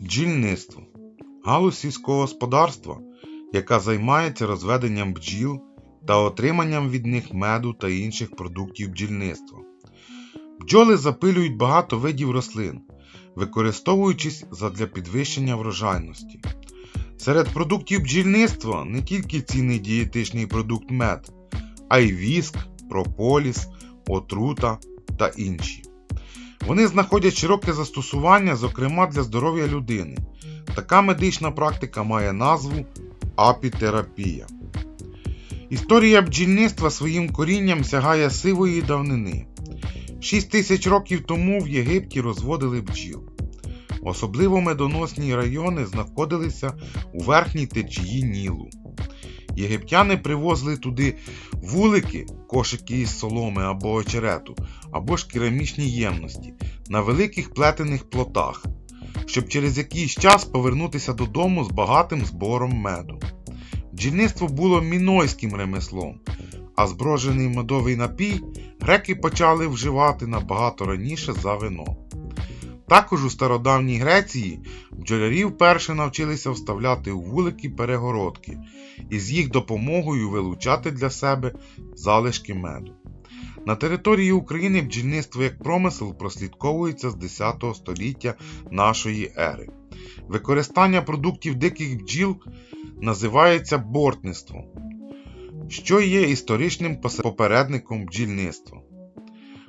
Бджільництво галузь сільського господарства, яка займається розведенням бджіл та отриманням від них меду та інших продуктів бджільництва. Бджоли запилюють багато видів рослин, використовуючись задля підвищення врожайності. Серед продуктів бджільництва не тільки цінний дієтичний продукт мед, а й віск, прополіс, отрута та інші. Вони знаходять широке застосування, зокрема для здоров'я людини. Така медична практика має назву апітерапія. Історія бджільництва своїм корінням сягає сивої давнини. 6 тисяч років тому в Єгипті розводили бджіл. Особливо медоносні райони знаходилися у верхній течії Нілу. Єгиптяни привозили туди вулики, кошики із соломи або очерету, або ж керамічні ємності на великих плетених плотах, щоб через якийсь час повернутися додому з багатим збором меду. Бджільництво було мінойським ремеслом, а зброжений медовий напій греки почали вживати набагато раніше за вино. Також у стародавній Греції бджолярі вперше навчилися вставляти у вулики перегородки і з їх допомогою вилучати для себе залишки меду. На території України бджільництво як промисел прослідковується з 10 століття нашої ери. Використання продуктів диких бджіл називається бортництвом, що є історичним попередником бджільництва.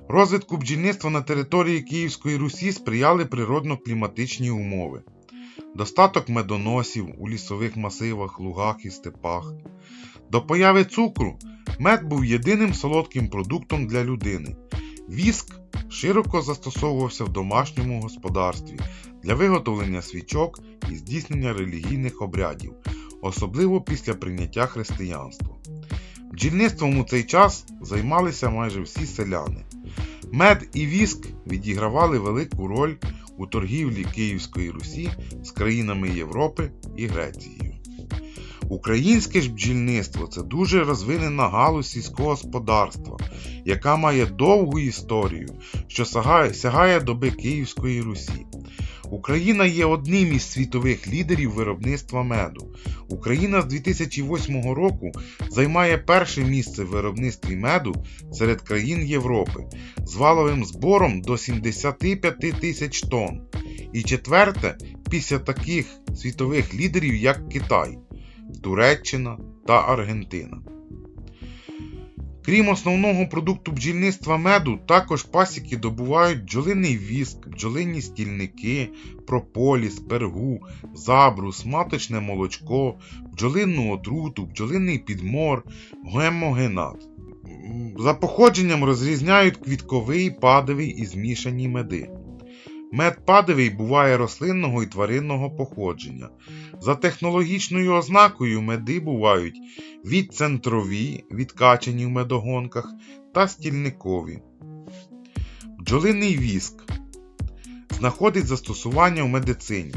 Розвитку бджільництва на території Київської Русі сприяли природно-кліматичні умови, достаток медоносів у лісових масивах, лугах і степах. До появи цукру мед був єдиним солодким продуктом для людини. Віск широко застосовувався в домашньому господарстві для виготовлення свічок і здійснення релігійних обрядів, особливо після прийняття християнства. Бджільництвом у цей час займалися майже всі селяни. Мед і віск відігравали велику роль у торгівлі Київської Русі з країнами Європи і Грецією. Українське ж бджільництво це дуже розвинена галузь сільського господарства, яка має довгу історію, що сягає, сягає доби Київської Русі. Україна є одним із світових лідерів виробництва меду. Україна з 2008 року займає перше місце в виробництві меду серед країн Європи з валовим збором до 75 тисяч тонн. І четверте після таких світових лідерів, як Китай, Туреччина та Аргентина. Крім основного продукту бджільництва меду, також пасіки добувають бджолиний віск, бджолині стільники, прополіс, пергу, забрус, маточне молочко, бджолинну отруту, бджолиний підмор, гемогенат. За походженням розрізняють квітковий, падовий і змішані меди. Мед падовий буває рослинного і тваринного походження. За технологічною ознакою меди бувають відцентрові, відкачані в медогонках та стільникові. Бджолиний віск знаходить застосування в медицині.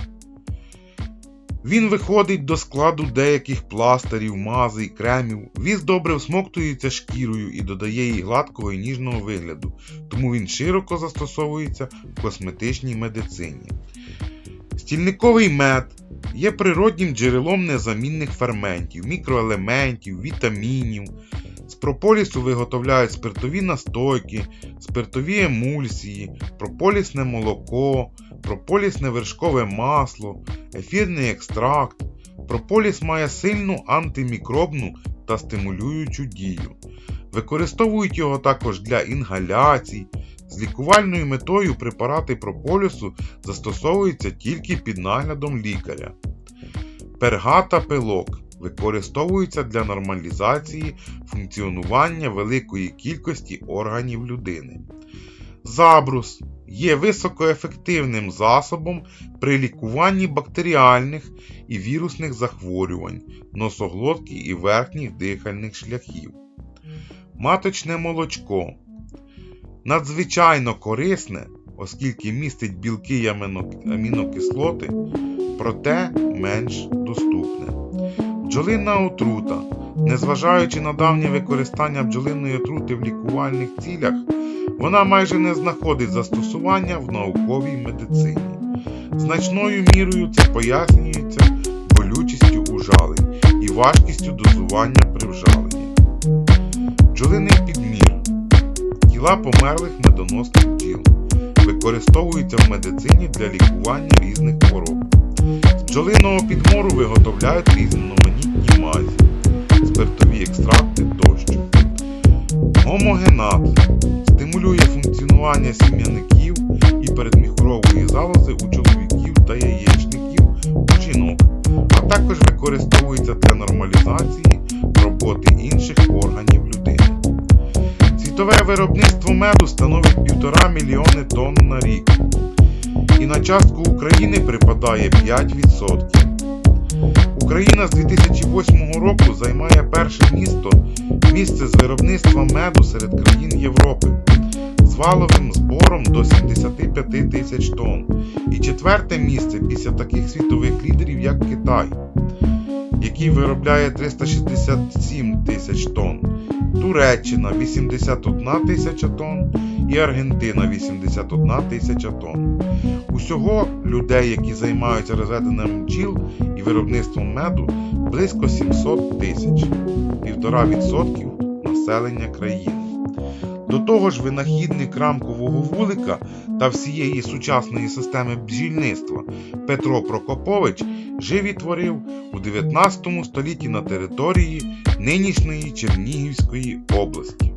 Він виходить до складу деяких пластирів, мазей, кремів. Віск добре всмоктується шкірою і додає їй гладкого і ніжного вигляду, тому він широко застосовується в косметичній медицині. Стільниковий мед є природнім джерелом незамінних ферментів, мікроелементів, вітамінів. З прополісу виготовляють спиртові настойки, спиртові емульсії, прополісне молоко, прополісне вершкове масло, ефірний екстракт. Прополіс має сильну антимікробну та стимулюючу дію. Використовують його також для інгаляцій. З лікувальною метою препарати прополісу застосовуються тільки під наглядом лікаря. Перга та пилок використовуються для нормалізації функціонування великої кількості органів людини. Забрус є високоефективним засобом при лікуванні бактеріальних і вірусних захворювань носоглотки і верхніх дихальних шляхів. Маточне молочко надзвичайно корисне, оскільки містить білки і амінокислоти, проте менш доступне. Бджолинна отрута. Незважаючи на давнє використання бджолиної отрути в лікувальних цілях, вона майже не знаходить застосування в науковій медицині. Значною мірою це пояснюється болючістю ужалень і важкістю дозування при вжаленні. Бджолиний підмір. Тіла померлих медоносних бджіл використовуються в медицині для лікування різних хвороб. З бджолиного підмору виготовляють різноманітні мазі, спиртові екстракти тощо. Гомогенат стимулює функціонування сім'яників і передміхурової залози у чоловіків та яєчників у жінок, а також використовується для нормалізації роботи інших органів людини. Світове виробництво меду становить 1,5 мільйони тонн на рік, і на частку України припадає 5%. Україна з 2008 року займає перше місто місце з виробництва меду серед країн Європи з валовим збором до 75 тисяч тонн і четверте місце після таких світових лідерів, як Китай, який виробляє 367 тисяч тонн, Туреччина 81 тисяча тонн і Аргентина 81 тисяча тонн. Усього людей, які займаються розведенням бджіл і виробництвом меду, близько 700 тисяч, 1,5% населення країни. До того ж, винахідник рамкового вулика та всієї сучасної системи бджільництва Петро Прокопович жив і творив у 19 столітті на території нинішньої Чернігівської області.